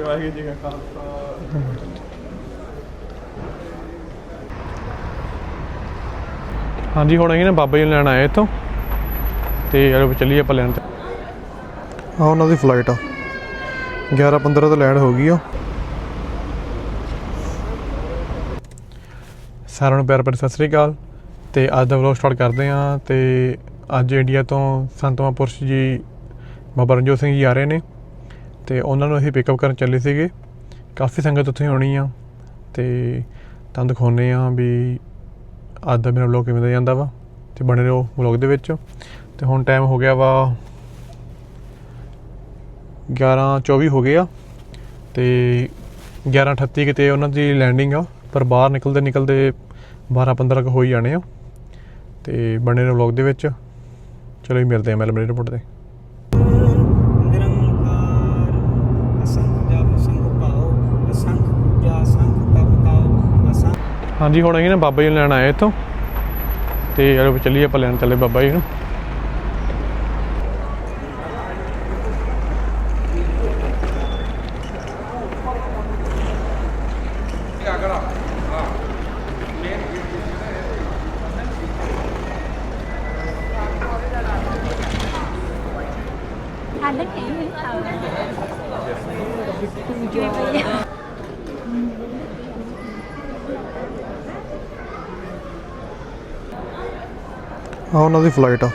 ਵਾਹਿਗੁਰੂ ਜੀ ਕਾ ਖਾਲਸਾ। ਹਾਂਜੀ ਹੁਣ ਅਸੀਂ ਨਾ ਬਾਬਾ ਜੀ ਨੂੰ ਲੈਣ ਆਏ ਇੱਥੋਂ। ਤੇ ਯਾਰ ਚੱਲੀਏ ਆਪਾਂ ਲੈਣ ਤੇ। ਆ ਉਹਨਾਂ ਦੀ ਫਲਾਈਟ ਆ। 11:15 ਤੇ ਲੈਂਡ ਹੋ ਗਈ ਆ। ਸਾਰਿਆਂ ਨੂੰ ਪਿਆਰ ਭਰੀ ਸਤਿ ਸ੍ਰੀ ਅਕਾਲ। ਤੇ ਅੱਜ ਦਾ ਵਲੌਗ ਸਟਾਰਟ ਕਰਦੇ ਹਾਂ। ਤੇ ਅੱਜ ਇੰਡੀਆ ਤੋਂ ਸੰਤ ਮਹਾਂਪੁਰਸ਼ ਜੀ ਬਾਬਾ ਰਣਜੋਤ ਸਿੰਘ ਜੀ ਆ ਰਹੇ ਨੇ। ਤੇ ਉਹਨਾਂ ਨੂੰ ਅਸੀਂ ਪਿਕਅਪ ਕਰਨ ਚੱਲੇ ਸੀਗੇ। ਕਾਫੀ ਸੰਗਤ ਉੱਥੇ ਹੋਣੀ ਆ ਤੇ ਤੁਹਾਨੂੰ ਦਿਖਾਉਂਦੇ ਆ ਵੀ ਅੱਜ ਦਾ ਮੇਰਾ ਵਲੌਗ ਕਿਵੇਂ ਦਾ ਜਾਂਦਾ ਵਾ ਤੇ ਬਣੇ ਰਹੋ ਵਲੌਗ ਦੇ ਵਿੱਚ। ਤੇ ਹੁਣ ਟਾਈਮ ਹੋ ਗਿਆ ਵਾ 11:24 ਹੋ ਗਏ ਆ ਤੇ 11:38 ਕਿਤੇ ਉਹਨਾਂ ਦੀ ਲੈਂਡਿੰਗ ਆ, ਪਰ ਬਾਹਰ ਨਿਕਲਦੇ ਨਿਕਲਦੇ 12-15 ਕੁ ਹੋ ਹੀ ਜਾਣੇ ਆ। ਤੇ ਬਣੇ ਰਹੋ ਵਲੌਗ ਦੇ ਵਿੱਚ। ਚਲੋ ਹੀ ਮਿਲਦੇ ਆ ਮੈਲਬਨ 에ਅਰਪੋਰਟ ਤੇ। ਹਾਂਜੀ, ਹੁਣ ਅਸੀਂ ਨਾ ਬਾਬਾ ਜੀ ਨੂੰ ਲੈਣ ਆਏ ਇੱਥੋਂ। ਤੇ ਯਾਰ ਚੱਲੀਏ ਆਪਾਂ ਲੈਣ ਚੱਲੇ ਬਾਬਾ ਜੀ ਨੂੰ। ăn đất ਆ ਉਹਨਾਂ ਦੀ ਫਲਾਈਟ ਆ।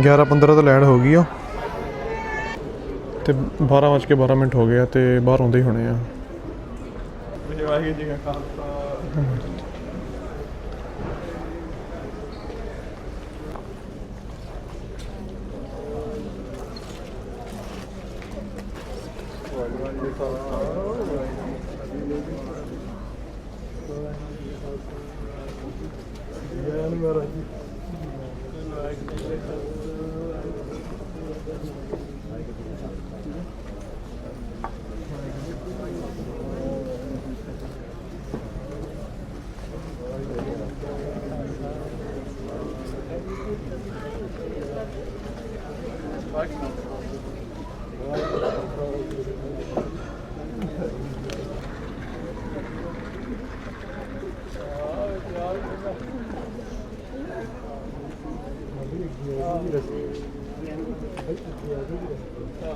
11:15 ਤੇ ਲੈਂਡ ਹੋ ਗਈ ਆ। ਤੇ 12 ਵੱਜ ਕੇ 12 ਮਿੰਟ ਹੋ ਗਏ ਆ ਤੇ ਬਾਹਰ ਆਉਂਦੇ ਹੀ ਹੋਣੇ ਆ। ਵਾਹਿਗੁਰੂ ਜੀ ਕਾ Khalsa.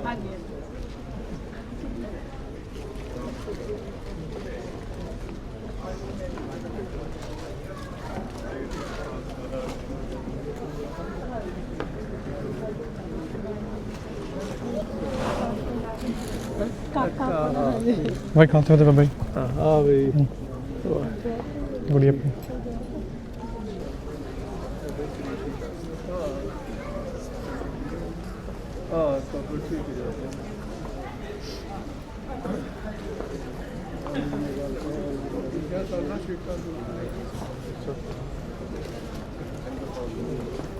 Hangi? Vai que ela te bem. Ah, bem. Guria. Ah, está perfeito. Thank.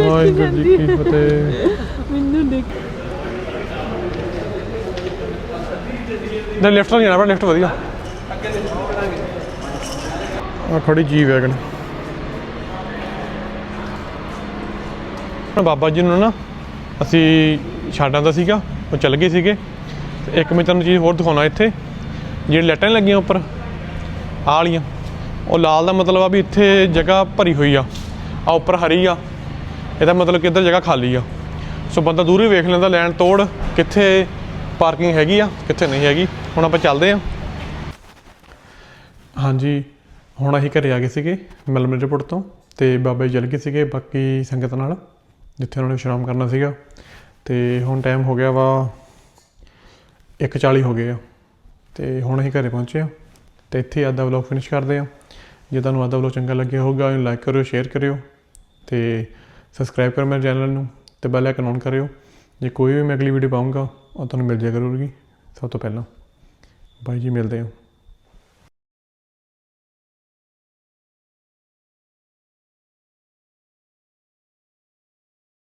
ਹੈ ਵਾਹਿਗੁਰੂ ਜੀ ਕੀ ਫਤਿਹ। ਮੈਨੂੰ ਦੇਖ। ਨਾ ਲੈਫਟ ਨਹੀਂ ਜਾਣਾ ਲੈਫਟ ਵਧੀਆ। ਆ ਖੜੀ ਜੀ ਵੈਗਨ ਬਾਬਾ ਜੀ ਨੂੰ ਨਾ ਅਸੀਂ ਛੱਡ ਆਂਦਾ ਸੀਗਾ ਉਹ ਚੱਲ ਗਏ ਸੀਗੇ। ਇੱਕ ਮੈਂ ਤੁਹਾਨੂੰ ਚੀਜ਼ ਹੋਰ ਦਿਖਾਉਣਾ ਇੱਥੇ। ਜਿਹੜੀ ਲਾਈਟਾਂ ਨੀ ਲੱਗੀਆਂ ਉੱਪਰ ਆਹ ਵਾਲੀਆਂ। ਉਹ ਲਾਲ ਦਾ ਮਤਲਬ ਆ ਵੀ ਇੱਥੇ ਜਗ੍ਹਾ ਭਰੀ ਹੋਈ ਆ। ਆ ਉੱਪਰ ਹਰੀ ਆ। ਇਹਦਾ ਮਤਲਬ ਕਿ ਇੱਧਰ ਜਗ੍ਹਾ ਖਾਲੀ ਆ। ਸੋ ਬੰਦਾ ਦੂਰ ਹੀ ਵੇਖ ਲੈਂਦਾ, ਲੈਣ ਤੋੜ ਕਿੱਥੇ ਪਾਰਕਿੰਗ ਹੈਗੀ ਆ, ਕਿੱਥੇ ਨਹੀਂ ਹੈਗੀ। ਹੁਣ ਆਪਾਂ ਚੱਲਦੇ ਆ। ਹਾਂਜੀ, ਹੁਣ ਅਸੀਂ ਘਰੇ ਆ ਗਏ ਸੀਗੇ ਮੈਲਮਨ ਰਿਪੋਰਟ ਤੋਂ ਤੇ ਬਾਬਾ ਜੀ ਚੱਲ ਗਏ ਸੀਗੇ ਬਾਕੀ ਸੰਗਤ ਨਾਲ, ਜਿੱਥੇ ਉਹਨਾਂ ਨੇ ਵਿਸ਼ਰਾਮ ਕਰਨਾ ਸੀਗਾ। ਤੇ ਹੁਣ ਟਾਈਮ ਹੋ ਗਿਆ ਵਾ 1:40 ਹੋ ਗਏ ਆ। ਤੇ ਹੁਣ ਅਸੀਂ ਘਰੇ ਪਹੁੰਚੇ ਆ ਤੇ ਇੱਥੇ ਅੱਜ ਦਾ ਵਲੌਗ ਫਿਨਿਸ਼ ਕਰਦੇ ਆ। ਜੇ ਤੁਹਾਨੂੰ ਅੱਜ ਦਾ ਵਲੌਗ ਚੰਗਾ ਲੱਗਿਆ ਹੋਊਗਾ, ਇਹਨੂੰ ਲਾਈਕ ਕਰਿਓ ਸ਼ੇਅਰ ਕਰਿਓ ਤੇ ਸਬਸਕ੍ਰਾਈਬ ਕਰੋ ਮੇਰੇ ਚੈਨਲ ਨੂੰ ਤੇ ਬੈਲ ਆਈਕਨ ਔਨ ਕਰਿਓ। ਜੇ ਕੋਈ ਵੀ ਮੈਂ ਅਗਲੀ ਵੀਡੀਓ ਪਾਉਂਗਾ ਉਹ ਤੁਹਾਨੂੰ ਮਿਲ ਜਾਇਆ ਕਰੂਗੀ ਸਭ ਤੋਂ ਪਹਿਲਾਂ। ਬਾਈ ਜੀ, ਮਿਲਦੇ ਹਾਂ।